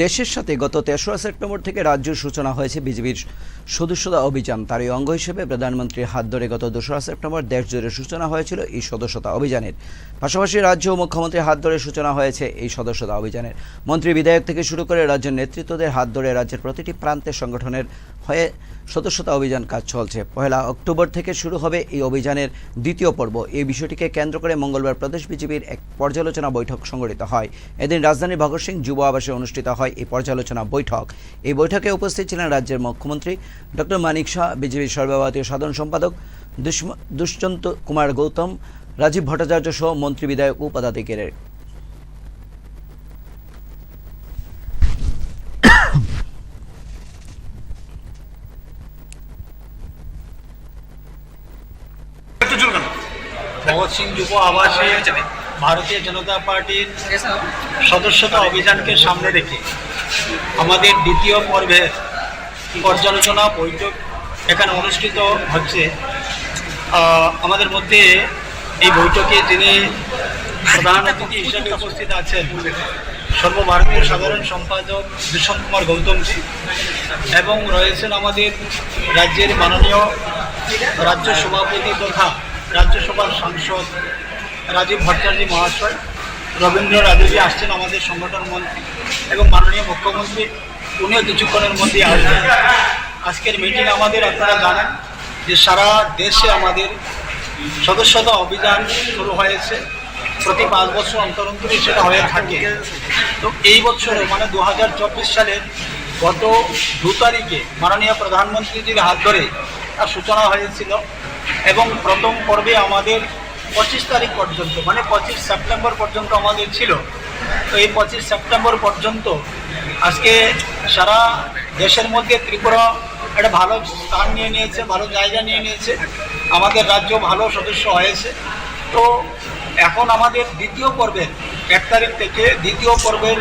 দেশের সাথে গত তেসরা সেপ্টেম্বর থেকে রাজ্য সূচনা হয়েছে বিজেপির সদস্যতা অভিযান। তারই অঙ্গ হিসেবে প্রধানমন্ত্রীর হাত ধরে গত দোসরা সেপ্টেম্বর দেশ জুড়ে সূচনা হয়েছিল এই সদস্যতা অভিযানের। পাশাপাশি রাজ্য ও মুখ্যমন্ত্রীর হাত ধরে সূচনা হয়েছে এই সদস্যতা অভিযানের। মন্ত্রী বিধায়ক থেকে শুরু করে রাজ্যের নেতৃত্বদের হাত ধরে রাজ্যের প্রতিটি প্রান্তে সংগঠনের হয়ে সদস্যতা অভিযান কাজ চলছে। পহেলা অক্টোবর থেকে শুরু হবে এই অভিযানের দ্বিতীয় পর্ব। এই বিষয়টিকে কেন্দ্র করে মঙ্গলবার প্রদেশ বিজেপির এক পর্যালোচনা বৈঠক সংগঠিত হয়। এদিন রাজধানীর ভগৎ সিং যুব আবাসে অনুষ্ঠিত হয়। এই পর্যালোচনা বৈঠক। এই বৈঠকে উপস্থিত ছিলেন রাজ্যের মুখ্যমন্ত্রী ডক্টর মানিক শাহ, বিজেপির সর্বভারতীয় সাধারণ সম্পাদক দুষ্যন্ত কুমার গৌতম, রাজীব ভট্টাচার্য সহ মন্ত্রী বিধায়ক ও পদাধিকারীর ভগৎ সিং যুব আবাসে ভারতীয় জনতা পার্টির সদস্যতা অভিযানকে সামনে রেখে আমাদের দ্বিতীয় পর্বের পর্যালোচনা বৈঠক এখানে অনুষ্ঠিত হচ্ছে। আমাদের মধ্যে এই বৈঠকে যিনি প্রধান অতিথি হিসেবে উপস্থিত আছেন, সর্বভারতীয় সাধারণ সম্পাদক দুষ্যন্ত কুমার গৌতমজি এবং রয়েছেন আমাদের রাজ্যের মাননীয় রাজ্য সভাপতি তথা রাজ্যসভার সাংসদ রাজীব ভট্টাচার্য মহাশয়, রবীন্দ্র রাজুজি আসছেন আমাদের সংগঠন মন্ত্রী এবং মাননীয় মুখ্যমন্ত্রী, উনিও কিছুক্ষণের মধ্যে আসবেন। আজকের মিটিং আমাদের আপনারা জানেন যে সারা দেশে আমাদের সদস্যতা অভিযান শুরু হয়েছে। প্রতি পাঁচ বছর অন্তর অন্তরই সেটা হয়ে থাকে। তো এই বছরে মানে দু হাজার চব্বিশ সালের গত দু তারিখে মাননীয় প্রধানমন্ত্রীজির হাত ধরে তার সূচনা হয়েছিল এবং প্রথম পর্বে আমাদের পঁচিশ তারিখ পর্যন্ত মানে পঁচিশ সেপ্টেম্বর পর্যন্ত আমাদের ছিল। তো এই পঁচিশ সেপ্টেম্বর পর্যন্ত আজকে সারা দেশের মধ্যে ত্রিপুরা একটা ভালো স্থান নিয়ে নিয়েছে, ভালো জায়গা নিয়ে নিয়েছে। আমাদের রাজ্য ভালো সদস্য হয়েছে। তো এখন আমাদের দ্বিতীয় পর্বের, এক তারিখ থেকে দ্বিতীয় পর্বের